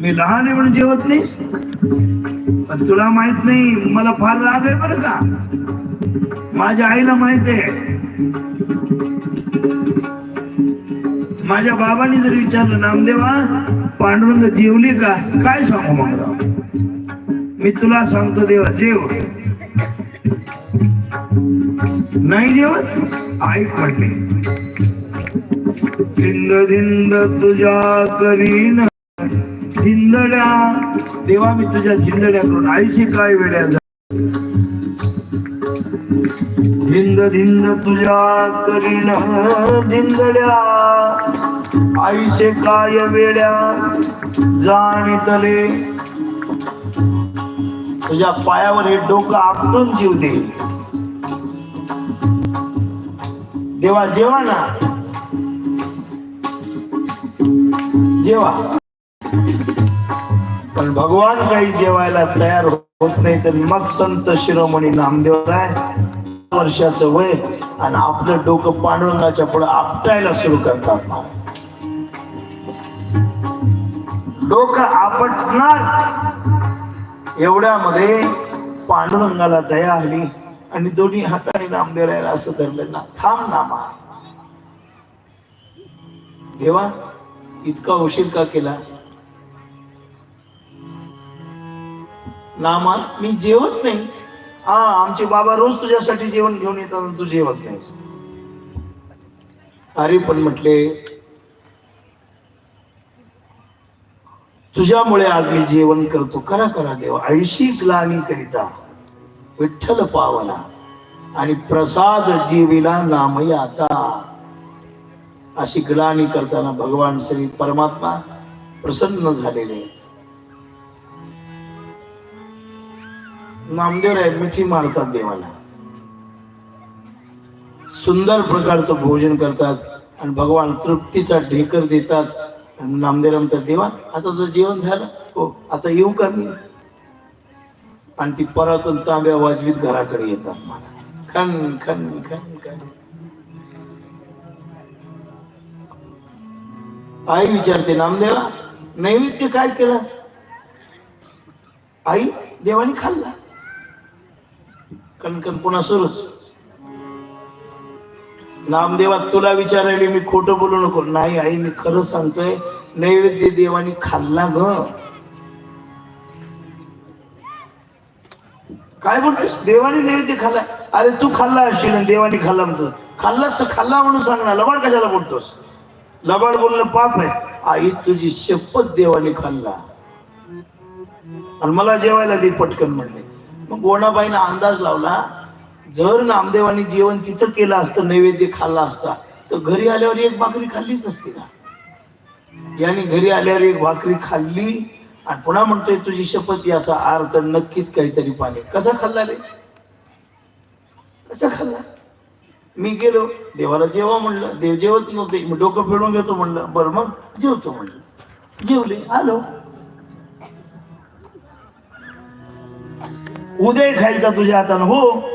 मी लहान आहे म्हणून जेवत नाहीस पण तुला माहीत नाही मला फार राग आहे बरं का? माझ्या आईला माहीत आहे. माझ्या बाबांनी जर विचारलं नामदेवा पांडुरंग जेवली का? काय सांगू मग मी तुला सांगतो देवा जेव. नाही जेवत? आई म्हटली धिंद धिंद तुझ्या करीन धिंदड्या देवा मी तुझ्या धिंदड्याकडून आईशी काय वेड्या जा धिंद धिंद तुझ्या करीन धिंदड्या. आईशे काय वेड्या जाणीतले. तुझ्या पायावर हे डोकं आपटून जीव दे. देवा जेवा ना. जेवा. पण भगवान काही जेवायला तयार होत नाही तर मग संत शिरोमणी नामदेव राय वर्षाचं वय आणि आपलं डोकं पांडुरंगाच्या पुढे आपटायला सुरू करतात. डोकं आपटणार एवढ्यामध्ये पांडुरंगाला दया आली आणि दोन्ही हाताने नामदेवाला असं धरलं ना थांब नामा देवा इतका उशीर का केला? नामा मी जेवत नाही. हा आमचे बाबा रोज तुझ्यासाठी जेवण घेऊन येतात तू जेवत नाहीस. अरे पण म्हटले तुझ्यामुळे आज मी जेवण करतो. करा करा देवा. ऐशी ग्लानी करिता विठ्ठल पावला आणि प्रसाद जीविला नामयाचा. अशी ग्लानी करताना भगवान श्री परमात्मा प्रसन्न झालेले नामदेव आहे मिठी मारतात देवाला. सुंदर प्रकारचं भोजन करतात आणि भगवान तृप्तीचा ढेकर देतात आणि नामदेव म्हणतात देवा आता तुझं जेवण झालं? हो आता येऊ का मी? आणि ती परातून तांब्या वाजवीत घराकडे येतात मला. खन खन खन खन. आई विचारते नामदेवा नैवेद्य काय केलास? आई देवाने खाल्ला. कणकण पुन्हा सुरूच नामदेवा तुला विचारायला मी खोटं बोलू नको. नाही आई मी खरं सांगतोय नैवेद्य देवाने खाल्ला ग. काय बोलतोस? देवाने नैवेद्य खाल्ला. अरे तू खाल्ला असशील देवाने खाल्ला म्हणतोस. खाल्लास तर खाल्ला म्हणून सांग ना लबाड कशाला बोलतोस? लबाड बोलणं पाप आहे. आई तुझी शपथ देवाने खाल्ला. आणि मला जेवायला दे पटकन म्हणले. मग गोणाबाईनं अंदाज लावला जर नामदेवानी जेवण तिथं केलं असतं नैवेद्य खाल्ला असता तर घरी आल्यावर एक भाकरी खाल्लीच नसती का? याने घरी आल्यावर एक भाकरी खाल्ली आणि पुन्हा म्हणतोय तुझी शपथ याचा अर्थ नक्कीच काहीतरी पाणी. कसा खाल्ला रे? कसा खाल्ला? मी गेलो देवाला जेवा म्हणलं देव जेवत नव्हते मी डोकं फिरून घेतो म्हणलं बरं मग जेवतो म्हणलं. जेवले आलो. उदय खाईल का तुझ्या हातानं? हो.